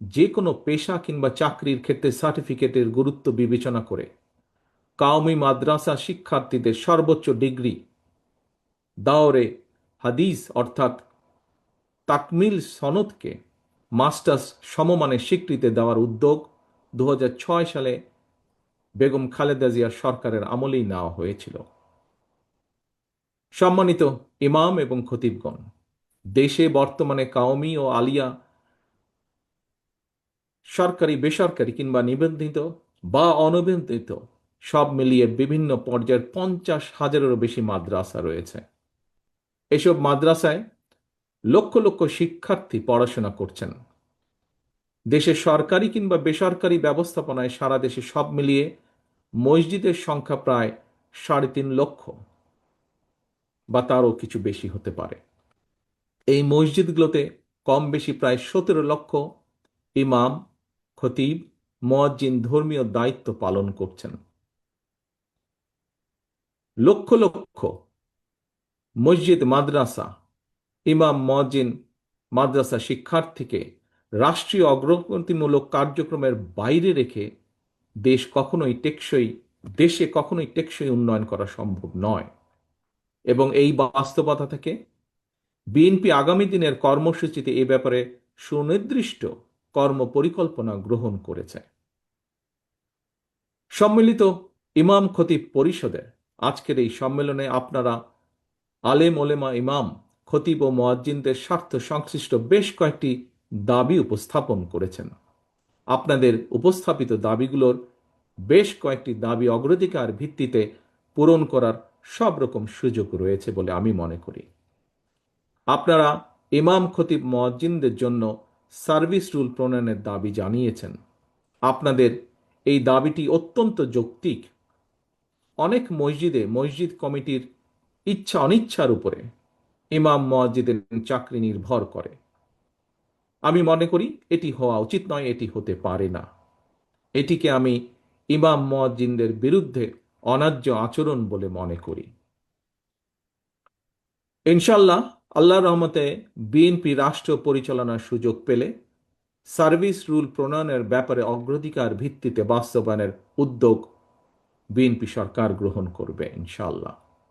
যে কোনো পেশা কিংবা চাকরির ক্ষেত্রে সার্টিফিকেটের গুরুত্ব বিবেচনা করে। কাউমি মাদ্রাসা শিক্ষার্থীদের সর্বোচ্চ ডিগ্রি। দাওরে হাদিস অর্থাৎ তাকমিল সনদকে মাস্টার্স সমমানের স্বীকৃতি দেওয়ার উদ্যোগ দু হাজার ছয় সালে বেগম খালেদা জিয়ার সরকারের আমলেই নেওয়া হয়েছিল। সম্মানিত ইমাম এবং খতিবগণ, দেশে বর্তমানে কাওমি ও আলিয়া সরকারি, বেসরকারি কিংবা নিবন্ধিত বা অনিবন্ধিত সব মিলিয়ে বিভিন্ন পর্যায়ের পঞ্চাশ হাজারেরও বেশি মাদ্রাসা রয়েছে। এসব মাদ্রাসায় লক্ষ লক্ষ শিক্ষার্থী পড়াশোনা করছেন। দেশের সরকারি কিংবা বেসরকারি ব্যবস্থাপনায় সারা দেশে সব মিলিয়ে মসজিদের সংখ্যা প্রায় সাড়ে তিন লক্ষ বা তারও কিছু বেশি হতে পারে। এই মসজিদগুলোতে কম বেশি প্রায় সতেরো লক্ষ ইমাম খতিব মোয়াজ্জিন ধর্মীয় দায়িত্ব পালন করছেন। লক্ষ লক্ষ মসজিদ, মাদ্রাসা, ইমাম মজিন মাদ্রাসা শিক্ষার্থীকে রাষ্ট্রীয় অগ্রগতিমূলক কার্যক্রমের বাইরে রেখে দেশ কখনোই টেকসই, দেশে কখনোই টেকসই উন্নয়ন করা সম্ভব নয়। এবং এই বাস্তবতা থেকে বিএনপি আগামী দিনের কর্মসূচিতে এ ব্যাপারে সুনির্দিষ্ট কর্ম পরিকল্পনা গ্রহণ করেছে। সম্মিলিত ইমাম খতিব পরিষদের আজকের এই সম্মেলনে আপনারা আলেম ওলেমা ইমাম, খতিব ও মোয়াজ্জিনদের স্বার্থ সংশ্লিষ্ট বেশ কয়েকটি দাবি উপস্থাপন করেছেন। আপনাদের উপস্থাপিত দাবিগুলোর বেশ কয়েকটি দাবি অগ্রাধিকার ভিত্তিতে পূরণ করার সব রকম সুযোগ রয়েছে বলে আমি মনে করি। আপনারা ইমাম, খতিব, মোয়াজ্জিনদের জন্য সার্ভিস রুল প্রণয়নের দাবি জানিয়েছেন। আপনাদের এই দাবিটি অত্যন্ত যৌক্তিক। অনেক মসজিদে মসজিদ কমিটির ইচ্ছা অনিচ্ছার উপরে ইমাম মসজিদের চাকরি নির্ভর করে। আমি মনে করি এটি হওয়া উচিত নয়, এটি হতে পারে না। এটিকে আমি ইমাম মজ্জিনদের বিরুদ্ধে অনার্য আচরণ বলে মনে করি। ইনশাল্লাহ আল্লাহ রহমতে বিএনপি রাষ্ট্র পরিচালনার সুযোগ পেলে সার্ভিস রুল প্রণয়নের ব্যাপারে অগ্রাধিকার ভিত্তিতে বাস্তবায়নের উদ্যোগ বিএনপি সরকার গ্রহণ করবে ইনশাল্লাহ